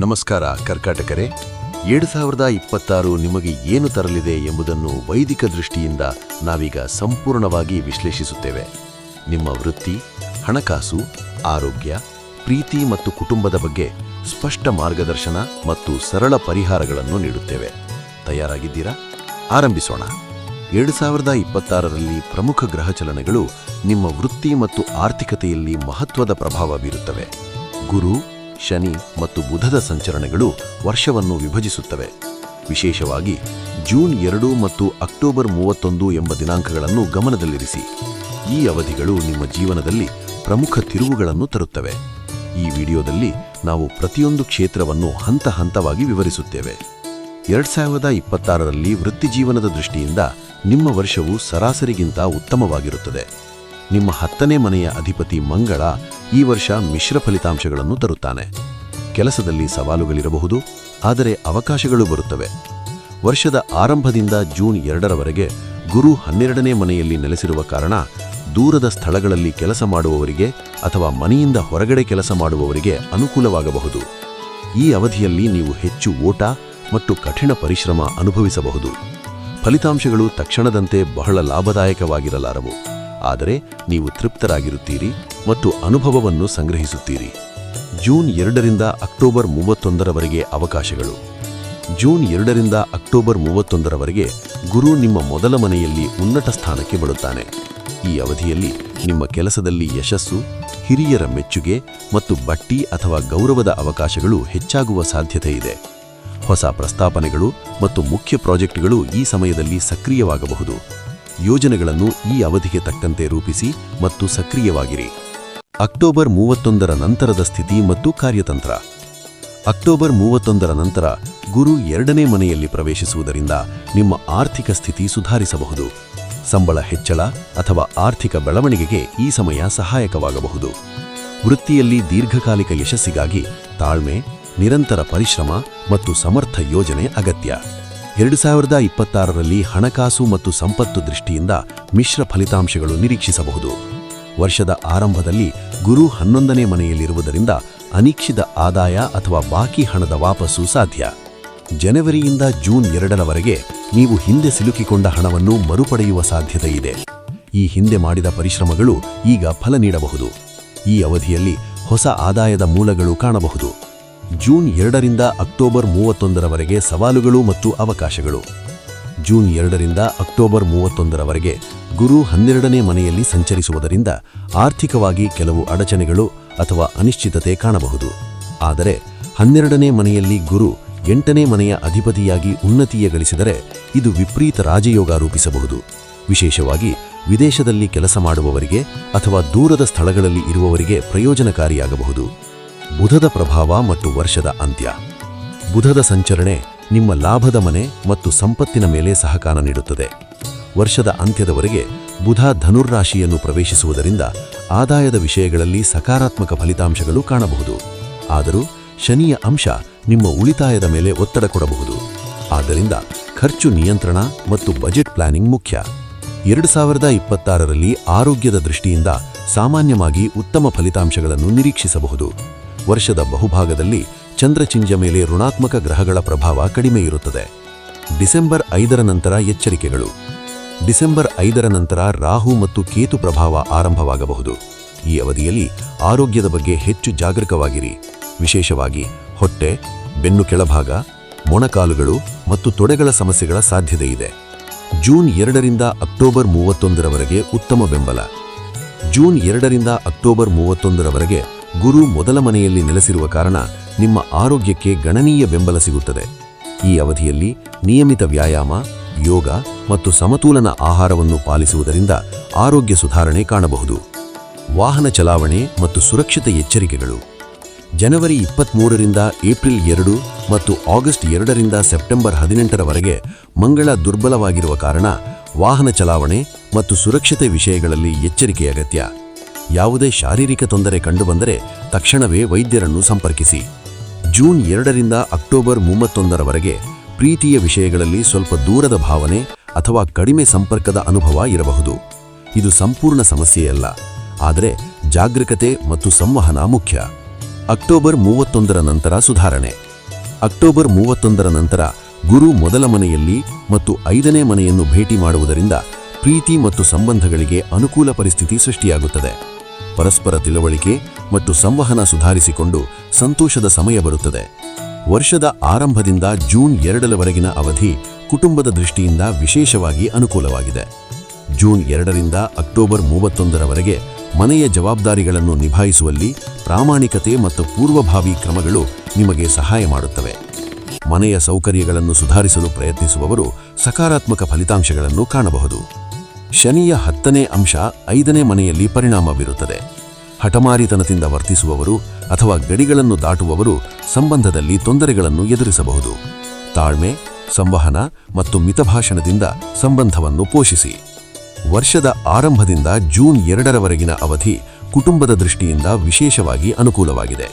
ನಮಸ್ಕಾರ ಕರ್ಕಾಟಕರೇ. ಎರಡು ಸಾವಿರದ ಇಪ್ಪತ್ತಾರು ನಿಮಗೆ ಏನು ತರಲಿದೆ ಎಂಬುದನ್ನು ವೈದಿಕ ದೃಷ್ಟಿಯಿಂದ ನಾವೀಗ ಸಂಪೂರ್ಣವಾಗಿ ವಿಶ್ಲೇಷಿಸುತ್ತೇವೆ. ನಿಮ್ಮ ವೃತ್ತಿ, ಹಣಕಾಸು, ಆರೋಗ್ಯ, ಪ್ರೀತಿ ಮತ್ತು ಕುಟುಂಬದ ಬಗ್ಗೆ ಸ್ಪಷ್ಟ ಮಾರ್ಗದರ್ಶನ ಮತ್ತು ಸರಳ ಪರಿಹಾರಗಳನ್ನು ನೀಡುತ್ತೇವೆ. ತಯಾರಾಗಿದ್ದೀರಾ? ಆರಂಭಿಸೋಣ. ಎರಡು ಸಾವಿರದ ಇಪ್ಪತ್ತಾರರಲ್ಲಿ ಪ್ರಮುಖ ಗ್ರಹಚಲನೆಗಳು ನಿಮ್ಮ ವೃತ್ತಿ ಮತ್ತು ಆರ್ಥಿಕತೆಯಲ್ಲಿ ಮಹತ್ವದ ಪ್ರಭಾವ ಬೀರುತ್ತವೆ. ಗುರು ಶನಿ ಮತ್ತು ಬುಧದ ಸಂಚರಣೆಗಳು ವರ್ಷವನ್ನು ವಿಭಜಿಸುತ್ತವೆ. ವಿಶೇಷವಾಗಿ ಜೂನ್ ಎರಡು ಮತ್ತು ಅಕ್ಟೋಬರ್ ಮೂವತ್ತೊಂದು ಎಂಬ ದಿನಾಂಕಗಳನ್ನು ಗಮನದಲ್ಲಿರಿಸಿ. ಈ ಅವಧಿಗಳು ನಿಮ್ಮ ಜೀವನದಲ್ಲಿ ಪ್ರಮುಖ ತಿರುವುಗಳನ್ನು ತರುತ್ತವೆ. ಈ ವಿಡಿಯೋದಲ್ಲಿ ನಾವು ಪ್ರತಿಯೊಂದು ಕ್ಷೇತ್ರವನ್ನು ಹಂತ ಹಂತವಾಗಿ ವಿವರಿಸುತ್ತೇವೆ. ಎರಡ್ ಸಾವಿರದ ಇಪ್ಪತ್ತಾರರಲ್ಲಿ ವೃತ್ತಿಜೀವನದ ದೃಷ್ಟಿಯಿಂದ ನಿಮ್ಮ ವರ್ಷವು ಸರಾಸರಿಗಿಂತ ಉತ್ತಮವಾಗಿರುತ್ತದೆ. ನಿಮ್ಮ ಹತ್ತನೇ ಮನೆಯ ಅಧಿಪತಿ ಮಂಗಳ ಈ ವರ್ಷ ಮಿಶ್ರ ಫಲಿತಾಂಶಗಳನ್ನು ತರುತ್ತಾನೆ. ಕೆಲಸದಲ್ಲಿ ಸವಾಲುಗಳಿರಬಹುದು, ಆದರೆ ಅವಕಾಶಗಳು ಬರುತ್ತವೆ. ವರ್ಷದ ಆರಂಭದಿಂದ ಜೂನ್ ಎರಡರವರೆಗೆ ಗುರು ಹನ್ನೆರಡನೇ ಮನೆಯಲ್ಲಿ ನೆಲೆಸಿರುವ ಕಾರಣ ದೂರದ ಸ್ಥಳಗಳಲ್ಲಿ ಕೆಲಸ ಮಾಡುವವರಿಗೆ ಅಥವಾ ಮನೆಯಿಂದ ಹೊರಗಡೆ ಕೆಲಸ ಮಾಡುವವರಿಗೆ ಅನುಕೂಲವಾಗಬಹುದು. ಈ ಅವಧಿಯಲ್ಲಿ ನೀವು ಹೆಚ್ಚು ಓಟ ಮತ್ತು ಕಠಿಣ ಪರಿಶ್ರಮ ಅನುಭವಿಸಬಹುದು. ಫಲಿತಾಂಶಗಳು ತಕ್ಷಣದಂತೆ ಬಹಳ ಲಾಭದಾಯಕವಾಗಿರಲಾರವು. ಆದರೆ ನೀವು ತೃಪ್ತರಾಗಿರುತ್ತೀರಿ ಮತ್ತು ಅನುಭವವನ್ನು ಸಂಗ್ರಹಿಸುತ್ತೀರಿ. ಜೂನ್ ಎರಡರಿಂದ ಅಕ್ಟೋಬರ್ ಮೂವತ್ತೊಂದರವರೆಗೆ ಅವಕಾಶಗಳು. ಜೂನ್ ಎರಡರಿಂದ ಅಕ್ಟೋಬರ್ ಮೂವತ್ತೊಂದರವರೆಗೆ ಗುರು ನಿಮ್ಮ ಮೊದಲ ಮನೆಯಲ್ಲಿ ಉನ್ನತ ಸ್ಥಾನಕ್ಕೆ ಬರುತ್ತಾನೆ. ಈ ಅವಧಿಯಲ್ಲಿ ನಿಮ್ಮ ಕೆಲಸದಲ್ಲಿ ಯಶಸ್ಸು, ಹಿರಿಯರ ಮೆಚ್ಚುಗೆ ಮತ್ತು ಬಟ್ಟಿ ಅಥವಾ ಗೌರವದ ಅವಕಾಶಗಳು ಹೆಚ್ಚಾಗುವ ಸಾಧ್ಯತೆ ಇದೆ. ಹೊಸ ಪ್ರಸ್ತಾಪನೆಗಳು ಮತ್ತು ಮುಖ್ಯ ಪ್ರಾಜೆಕ್ಟ್ಗಳು ಈ ಸಮಯದಲ್ಲಿ ಸಕ್ರಿಯವಾಗಬಹುದು. ಯೋಜನೆಗಳನ್ನು ಈ ಅವಧಿಗೆ ತಕ್ಕಂತೆ ರೂಪಿಸಿ ಮತ್ತು ಸಕ್ರಿಯವಾಗಿರಿ. ಅಕ್ಟೋಬರ್ ಮೂವತ್ತೊಂದರ ನಂತರದ ಸ್ಥಿತಿ ಮತ್ತು ಕಾರ್ಯತಂತ್ರ. ಅಕ್ಟೋಬರ್ ಮೂವತ್ತೊಂದರ ನಂತರ ಗುರು ಎರಡನೇ ಮನೆಯಲ್ಲಿ ಪ್ರವೇಶಿಸುವುದರಿಂದ ನಿಮ್ಮ ಆರ್ಥಿಕ ಸ್ಥಿತಿ ಸುಧಾರಿಸಬಹುದು. ಸಂಬಳ ಹೆಚ್ಚಳ ಅಥವಾ ಆರ್ಥಿಕ ಬೆಳವಣಿಗೆಗೆ ಈ ಸಮಯ ಸಹಾಯಕವಾಗಬಹುದು. ವೃತ್ತಿಯಲ್ಲಿ ದೀರ್ಘಕಾಲಿಕ ಯಶಸ್ಸಿಗಾಗಿ ತಾಳ್ಮೆ, ನಿರಂತರ ಪರಿಶ್ರಮ ಮತ್ತು ಸಮರ್ಥ ಯೋಜನೆ ಅಗತ್ಯ. ಎರಡು ಸಾವಿರದ ಇಪ್ಪತ್ತಾರರಲ್ಲಿ ಹಣಕಾಸು ಮತ್ತು ಸಂಪತ್ತು ದೃಷ್ಟಿಯಿಂದ ಮಿಶ್ರ ಫಲಿತಾಂಶಗಳು ನಿರೀಕ್ಷಿಸಬಹುದು. ವರ್ಷದ ಆರಂಭದಲ್ಲಿ ಗುರು ಹನ್ನೊಂದನೇ ಮನೆಯಲ್ಲಿರುವುದರಿಂದ ಅನಿಕ್ಷಿತ ಆದಾಯ ಅಥವಾ ಬಾಕಿ ಹಣದ ವಾಪಸ್ಸು ಸಾಧ್ಯ. ಜನವರಿಯಿಂದ ಜೂನ್ ಎರಡರವರೆಗೆ ನೀವು ಹಿಂದೆ ಸಿಲುಕಿಕೊಂಡ ಹಣವನ್ನು ಮರುಪಡೆಯುವ ಸಾಧ್ಯತೆ ಇದೆ. ಈ ಹಿಂದೆ ಮಾಡಿದ ಪರಿಶ್ರಮಗಳು ಈಗ ಫಲ ನೀಡಬಹುದು. ಈ ಅವಧಿಯಲ್ಲಿ ಹೊಸ ಆದಾಯದ ಮೂಲಗಳು ಕಾಣಬಹುದು. ಜೂನ್ ಎರಡರಿಂದ ಅಕ್ಟೋಬರ್ ಮೂವತ್ತೊಂದರವರೆಗೆ ಸವಾಲುಗಳು ಮತ್ತು ಅವಕಾಶಗಳು. ಜೂನ್ ಎರಡರಿಂದ ಅಕ್ಟೋಬರ್ ಮೂವತ್ತೊಂದರವರೆಗೆ ಗುರು ಹನ್ನೆರಡನೇ ಮನೆಯಲ್ಲಿ ಸಂಚರಿಸುವುದರಿಂದ ಆರ್ಥಿಕವಾಗಿ ಕೆಲವು ಅಡಚಣೆಗಳು ಅಥವಾ ಅನಿಶ್ಚಿತತೆ ಕಾಣಬಹುದು. ಆದರೆ ಹನ್ನೆರಡನೇ ಮನೆಯಲ್ಲಿ ಗುರು ಎಂಟನೇ ಮನೆಯ ಅಧಿಪತಿಯಾಗಿ ಉನ್ನತಿಯ ಗಳಿಸಿದರೆ ಇದು ವಿಪರೀತ ರಾಜಯೋಗ ರೂಪಿಸಬಹುದು. ವಿಶೇಷವಾಗಿ ವಿದೇಶದಲ್ಲಿ ಕೆಲಸ ಮಾಡುವವರಿಗೆ ಅಥವಾ ದೂರದ ಸ್ಥಳಗಳಲ್ಲಿ ಇರುವವರಿಗೆ ಪ್ರಯೋಜನಕಾರಿಯಾಗಬಹುದು. ಬುಧದ ಪ್ರಭಾವ ಮತ್ತು ವರ್ಷದ ಅಂತ್ಯ. ಬುಧದ ಸಂಚರಣೆ ನಿಮ್ಮ ಲಾಭದ ಮನೆ ಮತ್ತು ಸಂಪತ್ತಿನ ಮೇಲೆ ಸಹಕಾರ ನೀಡುತ್ತದೆ. ವರ್ಷದ ಅಂತ್ಯದವರೆಗೆ ಬುಧ ಧನುರ್ರಾಶಿಯನ್ನು ಪ್ರವೇಶಿಸುವುದರಿಂದ ಆದಾಯದ ವಿಷಯಗಳಲ್ಲಿ ಸಕಾರಾತ್ಮಕ ಫಲಿತಾಂಶಗಳು ಕಾಣಬಹುದು. ಆದರೂ ಶನಿಯ ಅಂಶ ನಿಮ್ಮ ಉಳಿತಾಯದ ಮೇಲೆ ಒತ್ತಡ ಕೊಡಬಹುದು. ಆದ್ದರಿಂದ ಖರ್ಚು ನಿಯಂತ್ರಣ ಮತ್ತು ಬಜೆಟ್ ಪ್ಲಾನಿಂಗ್ ಮುಖ್ಯ. ಎರಡು ಸಾವಿರದ ಇಪ್ಪತ್ತಾರರಲ್ಲಿ ಆರೋಗ್ಯದ ದೃಷ್ಟಿಯಿಂದ ಸಾಮಾನ್ಯವಾಗಿ ಉತ್ತಮ ಫಲಿತಾಂಶಗಳನ್ನು ನಿರೀಕ್ಷಿಸಬಹುದು. ವರ್ಷದ ಬಹುಭಾಗದಲ್ಲಿ ಚಂದ್ರಚಿಂಜ ಮೇಲೆ ಋಣಾತ್ಮಕ ಗ್ರಹಗಳ ಪ್ರಭಾವ ಕಡಿಮೆ ಇರುತ್ತದೆ. ಡಿಸೆಂಬರ್ ಐದರ ನಂತರ ಎಚ್ಚರಿಕೆಗಳು. ಡಿಸೆಂಬರ್ ಐದರ ನಂತರ ರಾಹು ಮತ್ತು ಕೇತು ಪ್ರಭಾವ ಆರಂಭವಾಗಬಹುದು. ಈ ಅವಧಿಯಲ್ಲಿ ಆರೋಗ್ಯದ ಬಗ್ಗೆ ಹೆಚ್ಚು ಜಾಗೃತವಾಗಿರಿ ವಿಶೇಷವಾಗಿ ಹೊಟ್ಟೆ, ಬೆನ್ನು ಕೆಳಭಾಗ, ಮೊಣಕಾಲುಗಳು ಮತ್ತು ತೊಡೆಗಳ ಸಮಸ್ಯೆಗಳ ಸಾಧ್ಯತೆ ಇದೆ. ಜೂನ್ ಎರಡರಿಂದ ಅಕ್ಟೋಬರ್ ಮೂವತ್ತೊಂದರವರೆಗೆ ಉತ್ತಮ ಬೆಂಬಲ. ಜೂನ್ ಎರಡರಿಂದ ಅಕ್ಟೋಬರ್ ಮೂವತ್ತೊಂದರವರೆಗೆ ಗುರು ಮೊದಲ ಮನೆಯಲ್ಲಿ ನೆಲೆಸಿರುವ ಕಾರಣ ನಿಮ್ಮ ಆರೋಗ್ಯಕ್ಕೆ ಗಣನೀಯ ಬೆಂಬಲ ಸಿಗುತ್ತದೆ. ಈ ಅವಧಿಯಲ್ಲಿ ನಿಯಮಿತ ವ್ಯಾಯಾಮ, ಯೋಗ ಮತ್ತು ಸಮತೋಲನ ಆಹಾರವನ್ನು ಪಾಲಿಸುವುದರಿಂದ ಆರೋಗ್ಯ ಸುಧಾರಣೆ ಕಾಣಬಹುದು. ವಾಹನ ಚಲಾವಣೆ ಮತ್ತು ಸುರಕ್ಷತೆ ಎಚ್ಚರಿಕೆಗಳು. ಜನವರಿ ಇಪ್ಪತ್ತ್ಮೂರರಿಂದ ಏಪ್ರಿಲ್ ಎರಡು ಮತ್ತು ಆಗಸ್ಟ್ ಎರಡರಿಂದ ಸೆಪ್ಟೆಂಬರ್ ಹದಿನೆಂಟರವರೆಗೆ ಮಂಗಳ ದುರ್ಬಲವಾಗಿರುವ ಕಾರಣ ವಾಹನ ಚಲಾವಣೆ ಮತ್ತು ಸುರಕ್ಷತೆ ವಿಷಯಗಳಲ್ಲಿ ಎಚ್ಚರಿಕೆ ಅಗತ್ಯ. ಯಾವುದೇ ಶಾರೀರಿಕ ತೊಂದರೆ ಕಂಡುಬಂದರೆ ತಕ್ಷಣವೇ ವೈದ್ಯರನ್ನು ಸಂಪರ್ಕಿಸಿ. ಜೂನ್ ಎರಡರಿಂದ ಅಕ್ಟೋಬರ್ ಮೂವತ್ತೊಂದರವರೆಗೆ ಪ್ರೀತಿಯ ವಿಷಯಗಳಲ್ಲಿ ಸ್ವಲ್ಪ ದೂರದ ಭಾವನೆ ಅಥವಾ ಕಡಿಮೆ ಸಂಪರ್ಕದ ಅನುಭವ ಇರಬಹುದು. ಇದು ಸಂಪೂರ್ಣ ಸಮಸ್ಯೆಯಲ್ಲ, ಆದರೆ ಜಾಗೃಕತೆ ಮತ್ತು ಸಂವಹನ ಮುಖ್ಯ. ಅಕ್ಟೋಬರ್ ಮೂವತ್ತೊಂದರ ನಂತರ ಸುಧಾರಣೆ. ಅಕ್ಟೋಬರ್ ಮೂವತ್ತೊಂದರ ನಂತರ ಗುರು ಮೊದಲ ಮನೆಯಲ್ಲಿ ಮತ್ತು ಐದನೇ ಮನೆಯನ್ನು ಭೇಟಿ ಮಾಡುವುದರಿಂದ ಪ್ರೀತಿ ಮತ್ತು ಸಂಬಂಧಗಳಿಗೆ ಅನುಕೂಲ ಪರಿಸ್ಥಿತಿ ಸೃಷ್ಟಿಯಾಗುತ್ತದೆ. ಪರಸ್ಪರ ತಿಳುವಳಿಕೆ ಮತ್ತು ಸಂವಹನ ಸುಧಾರಿಸಿಕೊಂಡು ಸಂತೋಷದ ಸಮಯ ಬರುತ್ತದೆ. ವರ್ಷದ ಆರಂಭದಿಂದ ಜೂನ್ ಎರಡರವರೆಗಿನ ಅವಧಿ ಕುಟುಂಬದ ದೃಷ್ಟಿಯಿಂದ ವಿಶೇಷವಾಗಿ ಅನುಕೂಲವಾಗಿದೆ. ಜೂನ್ ಎರಡರಿಂದ ಅಕ್ಟೋಬರ್ ಮೂವತ್ತೊಂದರವರೆಗೆ ಮನೆಯ ಜವಾಬ್ದಾರಿಗಳನ್ನು ನಿಭಾಯಿಸುವಲ್ಲಿ ಪ್ರಾಮಾಣಿಕತೆ ಮತ್ತು ಪೂರ್ವಭಾವಿ ಕ್ರಮಗಳು ನಿಮಗೆ ಸಹಾಯ ಮಾಡುತ್ತವೆ. ಮನೆಯ ಸೌಕರ್ಯಗಳನ್ನು ಸುಧಾರಿಸಲು ಪ್ರಯತ್ನಿಸುವವರು ಸಕಾರಾತ್ಮಕ ಫಲಿತಾಂಶಗಳನ್ನು ಕಾಣಬಹುದು. ಶನಿಯ ಹತ್ತನೇ ಅಂಶ ಐದನೇ ಮನೆಯಲ್ಲಿ ಪರಿಣಾಮ ಬೀರುತ್ತದೆ ಹಠಮಾರಿತನದಿಂದ ವರ್ತಿಸುವವರು ಅಥವಾ ಗಡಿಗಳನ್ನು ದಾಟುವವರು ಸಂಬಂಧದಲ್ಲಿ ತೊಂದರೆಗಳನ್ನು ಎದುರಿಸಬಹುದು. ತಾಳ್ಮೆ, ಸಂವಹನ ಮತ್ತು ಮಿತಭಾಷಣದಿಂದ ಸಂಬಂಧವನ್ನು ಪೋಷಿಸಿ. ವರ್ಷದ ಆರಂಭದಿಂದ ಜೂನ್ ಎರಡರವರೆಗಿನ ಅವಧಿ ಕುಟುಂಬದ ದೃಷ್ಟಿಯಿಂದ ವಿಶೇಷವಾಗಿ ಅನುಕೂಲವಾಗಿದೆ.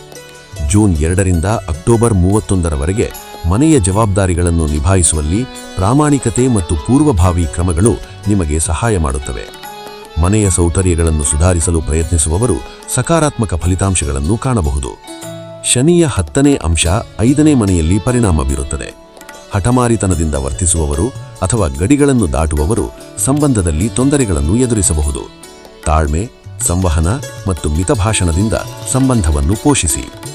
ಜೂನ್ ಎರಡರಿಂದ ಅಕ್ಟೋಬರ್ ಮೂವತ್ತೊಂದರವರೆಗೆ ಮನೆಯ ಜವಾಬ್ದಾರಿಗಳನ್ನು ನಿಭಾಯಿಸುವಲ್ಲಿ ಪ್ರಾಮಾಣಿಕತೆ ಮತ್ತು ಪೂರ್ವಭಾವಿ ಕ್ರಮಗಳು ನಿಮಗೆ ಸಹಾಯ ಮಾಡುತ್ತವೆ. ಮನೆಯ ಸೌಕರ್ಯಗಳನ್ನು ಸುಧಾರಿಸಲು ಪ್ರಯತ್ನಿಸುವವರು ಸಕಾರಾತ್ಮಕ ಫಲಿತಾಂಶಗಳನ್ನು ಕಾಣಬಹುದು. ಶನಿಯ ಹತ್ತನೇ ಅಂಶ ಐದನೇ ಮನೆಯಲ್ಲಿ ಪರಿಣಾಮ ಬೀರುತ್ತದೆ. ಹಠಮಾರಿತನದಿಂದ ವರ್ತಿಸುವವರು ಅಥವಾ ಗಡಿಗಳನ್ನು ದಾಟುವವರು ಸಂಬಂಧದಲ್ಲಿ ತೊಂದರೆಗಳನ್ನು ಎದುರಿಸಬಹುದು. ತಾಳ್ಮೆ, ಸಂವಹನ ಮತ್ತು ಮಿತಭಾಷಣದಿಂದ ಸಂಬಂಧವನ್ನು ಪೋಷಿಸಿ.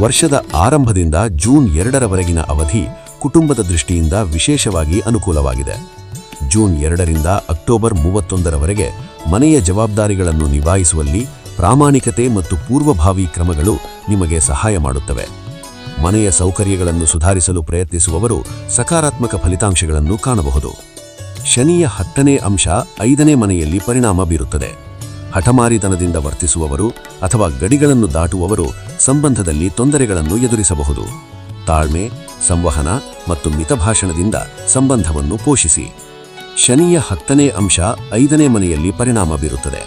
ವರ್ಷದ ಆರಂಭದಿಂದ ಜೂನ್ ಎರಡರವರೆಗಿನ ಅವಧಿ ಕುಟುಂಬದ ದೃಷ್ಟಿಯಿಂದ ವಿಶೇಷವಾಗಿ ಅನುಕೂಲವಾಗಿದೆ. ಜೂನ್ ಎರಡರಿಂದ ಅಕ್ಟೋಬರ್ ಮೂವತ್ತೊಂದರವರೆಗೆ ಮನೆಯ ಜವಾಬ್ದಾರಿಗಳನ್ನು ನಿಭಾಯಿಸುವಲ್ಲಿ ಪ್ರಾಮಾಣಿಕತೆ ಮತ್ತು ಪೂರ್ವಭಾವಿ ಕ್ರಮಗಳು ನಿಮಗೆ ಸಹಾಯ ಮಾಡುತ್ತವೆ. ಮನೆಯ ಸೌಕರ್ಯಗಳನ್ನು ಸುಧಾರಿಸಲು ಪ್ರಯತ್ನಿಸುವವರು ಸಕಾರಾತ್ಮಕ ಫಲಿತಾಂಶಗಳನ್ನು ಕಾಣಬಹುದು. ಶನಿಯ ಹತ್ತನೇ ಅಂಶ ಐದನೇ ಮನೆಯಲ್ಲಿ ಪರಿಣಾಮ ಬೀರುತ್ತದೆ. ಹಠಮಾರಿತನದಿಂದ ವರ್ತಿಸುವವರು ಅಥವಾ ಗಡಿಗಳನ್ನು ದಾಟುವವರು ಸಂಬಂಧದಲ್ಲಿ ತೊಂದರೆಗಳನ್ನು ಎದುರಿಸಬಹುದು. ತಾಳ್ಮೆ, ಸಂವಹನ ಮತ್ತು ಮಿತಭಾಷಣದಿಂದ ಸಂಬಂಧವನ್ನು ಪೋಷಿಸಿ. ಶನಿಯ ಹತ್ತನೇ ಅಂಶ ಐದನೇ ಮನೆಯಲ್ಲಿ ಪರಿಣಾಮ ಬೀರುತ್ತದೆ.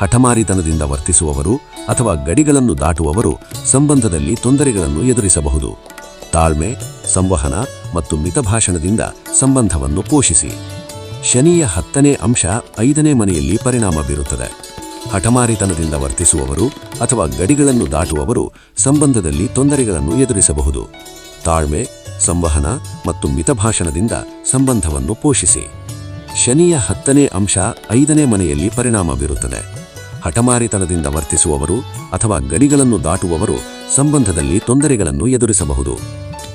ಹಠಮಾರಿತನದಿಂದ ವರ್ತಿಸುವವರು ಅಥವಾ ಗಡಿಗಳನ್ನು ದಾಟುವವರು ಸಂಬಂಧದಲ್ಲಿ ತೊಂದರೆಗಳನ್ನು ಎದುರಿಸಬಹುದು. ತಾಳ್ಮೆ, ಸಂವಹನ ಮತ್ತು ಮಿತಭಾಷಣದಿಂದ ಸಂಬಂಧವನ್ನು ಪೋಷಿಸಿ. ಶನಿಯ ಹತ್ತನೇ ಅಂಶ ಐದನೇ ಮನೆಯಲ್ಲಿ ಪರಿಣಾಮ ಬೀರುತ್ತದೆ. ಹಠಮಾರಿತನದಿಂದ ವರ್ತಿಸುವವರು ಅಥವಾ ಗಡಿಗಳನ್ನು ದಾಟುವವರು ಸಂಬಂಧದಲ್ಲಿ ತೊಂದರೆಗಳನ್ನು ಎದುರಿಸಬಹುದು. ತಾಳ್ಮೆ, ಸಂವಹನ ಮತ್ತು ಮಿತಭಾಷಣದಿಂದ ಸಂಬಂಧವನ್ನು ಪೋಷಿಸಿ. ಶನಿಯ ಹತ್ತನೇ ಅಂಶ ಐದನೇ ಮನೆಯಲ್ಲಿ ಪರಿಣಾಮ ಬೀರುತ್ತದೆ. ಹಠಮಾರಿತನದಿಂದ ವರ್ತಿಸುವವರು ಅಥವಾ ಗಡಿಗಳನ್ನು ದಾಟುವವರು ಸಂಬಂಧದಲ್ಲಿ ತೊಂದರೆಗಳನ್ನು ಎದುರಿಸಬಹುದು.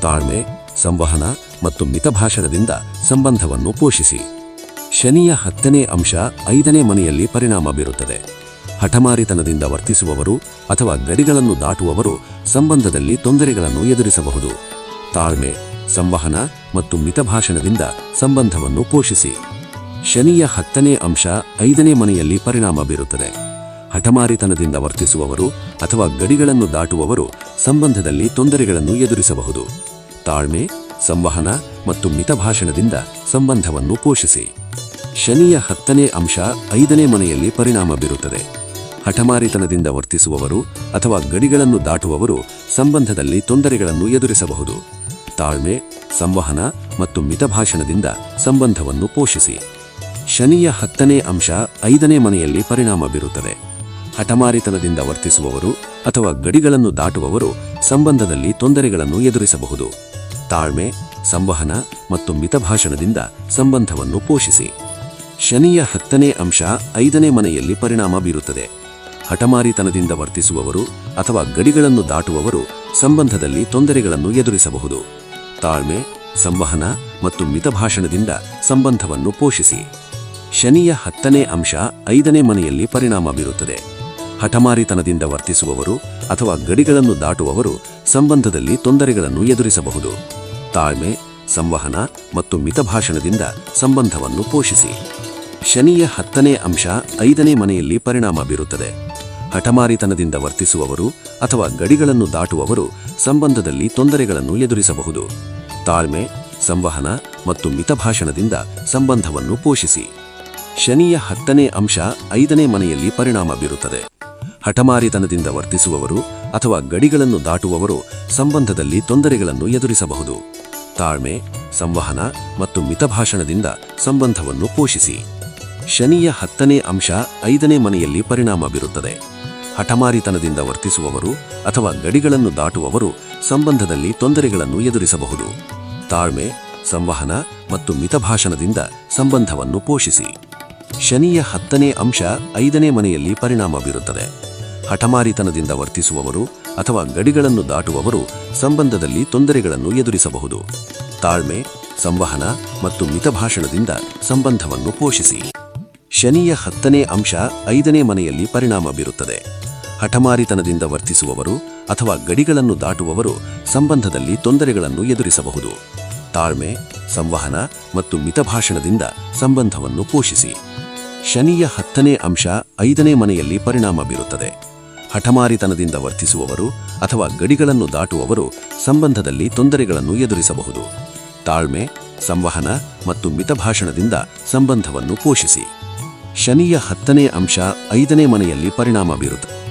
ತಾಳ್ಮೆ, ಸಂವಹನ ಮತ್ತು ಮಿತಭಾಷಣದಿಂದ ಸಂಬಂಧವನ್ನು ಪೋಷಿಸಿ. ಶನಿಯ ಹತ್ತನೇ ಅಂಶ ಐದನೇ ಮನೆಯಲ್ಲಿ ಪರಿಣಾಮ ಬೀರುತ್ತದೆ. ಹಠಮಾರಿತನದಿಂದ ವರ್ತಿಸುವವರು ಅಥವಾ ಗಡಿಗಳನ್ನು ದಾಟುವವರು ಸಂಬಂಧದಲ್ಲಿ ತೊಂದರೆಗಳನ್ನು ಎದುರಿಸಬಹುದು. ತಾಳ್ಮೆ, ಸಂವಹನ ಮತ್ತು ಮಿತಭಾಷಣದಿಂದ ಸಂಬಂಧವನ್ನು ಪೋಷಿಸಿ. ಶನಿಯ ಹತ್ತನೇ ಅಂಶ ಐದನೇ ಮನೆಯಲ್ಲಿ ಪರಿಣಾಮ ಬೀರುತ್ತದೆ. ಹಠಮಾರಿತನದಿಂದ ವರ್ತಿಸುವವರು ಅಥವಾ ಗಡಿಗಳನ್ನು ದಾಟುವವರು ಸಂಬಂಧದಲ್ಲಿ ತೊಂದರೆಗಳನ್ನು ಎದುರಿಸಬಹುದು. ತಾಳ್ಮೆ, ಸಂವಹನ ಮತ್ತು ಮಿತಭಾಷಣದಿಂದ ಸಂಬಂಧವನ್ನು ಪೋಷಿಸಿ. ಶನಿಯ ಹತ್ತನೇ ಅಂಶ ಐದನೇ ಮನೆಯಲ್ಲಿ ಪರಿಣಾಮ ಬೀರುತ್ತದೆ. ಹಠಮಾರಿತನದಿಂದ ವರ್ತಿಸುವವರು ಅಥವಾ ಗಡಿಗಳನ್ನು ದಾಟುವವರು ಸಂಬಂಧದಲ್ಲಿ ತೊಂದರೆಗಳನ್ನು ಎದುರಿಸಬಹುದು. ತಾಳ್ಮೆ, ಸಂವಹನ ಮತ್ತು ಮಿತಭಾಷಣದಿಂದ ಸಂಬಂಧವನ್ನು ಪೋಷಿಸಿ. ಶನಿಯ ಹತ್ತನೇ ಅಂಶ ಐದನೇ ಮನೆಯಲ್ಲಿ ಪರಿಣಾಮ ಬೀರುತ್ತದೆ. ಹಠಮಾರಿತನದಿಂದ ವರ್ತಿಸುವವರು ಅಥವಾ ಗಡಿಗಳನ್ನು ದಾಟುವವರು ಸಂಬಂಧದಲ್ಲಿ ತೊಂದರೆಗಳನ್ನು ಎದುರಿಸಬಹುದು. ತಾಳ್ಮೆ, ಸಂವಹನ ಮತ್ತು ಮಿತಭಾಷಣದಿಂದ ಸಂಬಂಧವನ್ನು ಪೋಷಿಸಿ. ಶನಿಯ ಹತ್ತನೇ ಅಂಶ ಐದನೇ ಮನೆಯಲ್ಲಿ ಪರಿಣಾಮ ಬೀರುತ್ತದೆ. ಹಠಮಾರಿತನದಿಂದ ವರ್ತಿಸುವವರು ಅಥವಾ ಗಡಿಗಳನ್ನು ದಾಟುವವರು ಸಂಬಂಧದಲ್ಲಿ ತೊಂದರೆಗಳನ್ನು ಎದುರಿಸಬಹುದು. ತಾಳ್ಮೆ, ಸಂವಹನ ಮತ್ತು ಮಿತಭಾಷಣದಿಂದ ಸಂಬಂಧವನ್ನು ಪೋಷಿಸಿ. ಶನಿಯ ಹತ್ತನೇ ಅಂಶ ಐದನೇ ಮನೆಯಲ್ಲಿ ಪರಿಣಾಮ ಬೀರುತ್ತದೆ. ಹಠಮಾರಿತನದಿಂದ ವರ್ತಿಸುವವರು ಅಥವಾ ಗಡಿಗಳನ್ನು ದಾಟುವವರು ಸಂಬಂಧದಲ್ಲಿ ತೊಂದರೆಗಳನ್ನು ಎದುರಿಸಬಹುದು. ತಾಳ್ಮೆ, ಸಂವಹನ ಮತ್ತು ಮಿತಭಾಷಣದಿಂದ ಸಂಬಂಧವನ್ನು ಪೋಷಿಸಿ. ಶನಿಯ ಹತ್ತನೇ ಅಂಶ ಐದನೇ ಮನೆಯಲ್ಲಿ ಪರಿಣಾಮ ಬೀರುತ್ತದೆ. ಹಠಮಾರಿತನದಿಂದ ವರ್ತಿಸುವವರು ಅಥವಾ ಗಡಿಗಳನ್ನು ದಾಟುವವರು ಸಂಬಂಧದಲ್ಲಿ ತೊಂದರೆಗಳನ್ನು ಎದುರಿಸಬಹುದು. ತಾಳ್ಮೆ, ಸಂವಹನ ಮತ್ತು ಮಿತಭಾಷಣದಿಂದ ಸಂಬಂಧವನ್ನು ಪೋಷಿಸಿ. ಶನಿಯ ಹತ್ತನೇ ಅಂಶ ಐದನೇ ಮನೆಯಲ್ಲಿ ಪರಿಣಾಮ ಬೀರುತ್ತದೆ. ಹಠಮಾರಿತನದಿಂದ ವರ್ತಿಸುವವರು ಅಥವಾ ಗಡಿಗಳನ್ನು ದಾಟುವವರು ಸಂಬಂಧದಲ್ಲಿ ತೊಂದರೆಗಳನ್ನು ಎದುರಿಸಬಹುದು. ತಾಳ್ಮೆ, ಸಂವಹನ ಮತ್ತು ಮಿತಭಾಷಣದಿಂದ ಸಂಬಂಧವನ್ನು ಪೋಷಿಸಿ. ಶನಿಯ ಹತ್ತನೇ ಅಂಶ ಐದನೇ ಮನೆಯಲ್ಲಿ ಪರಿಣಾಮ ಬೀರುತ್ತದೆ. ಹಠಮಾರಿತನದಿಂದ ವರ್ತಿಸುವವರು ಅಥವಾ ಗಡಿಗಳನ್ನು ದಾಟುವವರು ಸಂಬಂಧದಲ್ಲಿ ತೊಂದರೆಗಳನ್ನು ಎದುರಿಸಬಹುದು. ತಾಳ್ಮೆ, ಸಂವಹನ ಮತ್ತು ಮಿತಭಾಷಣದಿಂದ ಸಂಬಂಧವನ್ನು ಪೋಷಿಸಿ. ಶನಿಯ ಹತ್ತನೇ ಅಂಶ ಐದನೇ ಮನೆಯಲ್ಲಿ ಪರಿಣಾಮ ಬೀರುತ್ತದೆ. ಹಠಮಾರಿತನದಿಂದ ವರ್ತಿಸುವವರು ಅಥವಾ ಗಡಿಗಳನ್ನು ದಾಟುವವರು ಸಂಬಂಧದಲ್ಲಿ ತೊಂದರೆಗಳನ್ನು ಎದುರಿಸಬಹುದು. ತಾಳ್ಮೆ, ಸಂವಹನ ಮತ್ತು ಮಿತಭಾಷಣದಿಂದ ಸಂಬಂಧವನ್ನು ಪೋಷಿಸಿ. ಶನಿಯ ಹತ್ತನೇ ಅಂಶ ಐದನೇ ಮನೆಯಲ್ಲಿ ಪರಿಣಾಮ ಬೀರುತ್ತದೆ. ಹಠಮಾರಿತನದಿಂದ ವರ್ತಿಸುವವರು ಅಥವಾ ಗಡಿಗಳನ್ನು ದಾಟುವವರು ಸಂಬಂಧದಲ್ಲಿ ತೊಂದರೆಗಳನ್ನು ಎದುರಿಸಬಹುದು. ತಾಳ್ಮೆ, ಸಂವಹನ ಮತ್ತು ಮಿತಭಾಷಣದಿಂದ ಸಂಬಂಧವನ್ನು ಪೋಷಿಸಿ. ಶನಿಯ ಹತ್ತನೇ ಅಂಶ ಐದನೇ ಮನೆಯಲ್ಲಿ ಪರಿಣಾಮ ಬೀರುತ್ತದೆ. ಹಠಮಾರಿತನದಿಂದ ವರ್ತಿಸುವವರು ಅಥವಾ ಗಡಿಗಳನ್ನು ದಾಟುವವರು ಸಂಬಂಧದಲ್ಲಿ ತೊಂದರೆಗಳನ್ನು ಎದುರಿಸಬಹುದು. ತಾಳ್ಮೆ, ಸಂವಹನ ಮತ್ತು ಮಿತಭಾಷಣದಿಂದ ಸಂಬಂಧವನ್ನು ಪೋಷಿಸಿ. ಶನಿಯ ಹತ್ತನೇ ಅಂಶ ಐದನೇ ಮನೆಯಲ್ಲಿ ಪರಿಣಾಮ ಬೀರುತ್ತದೆ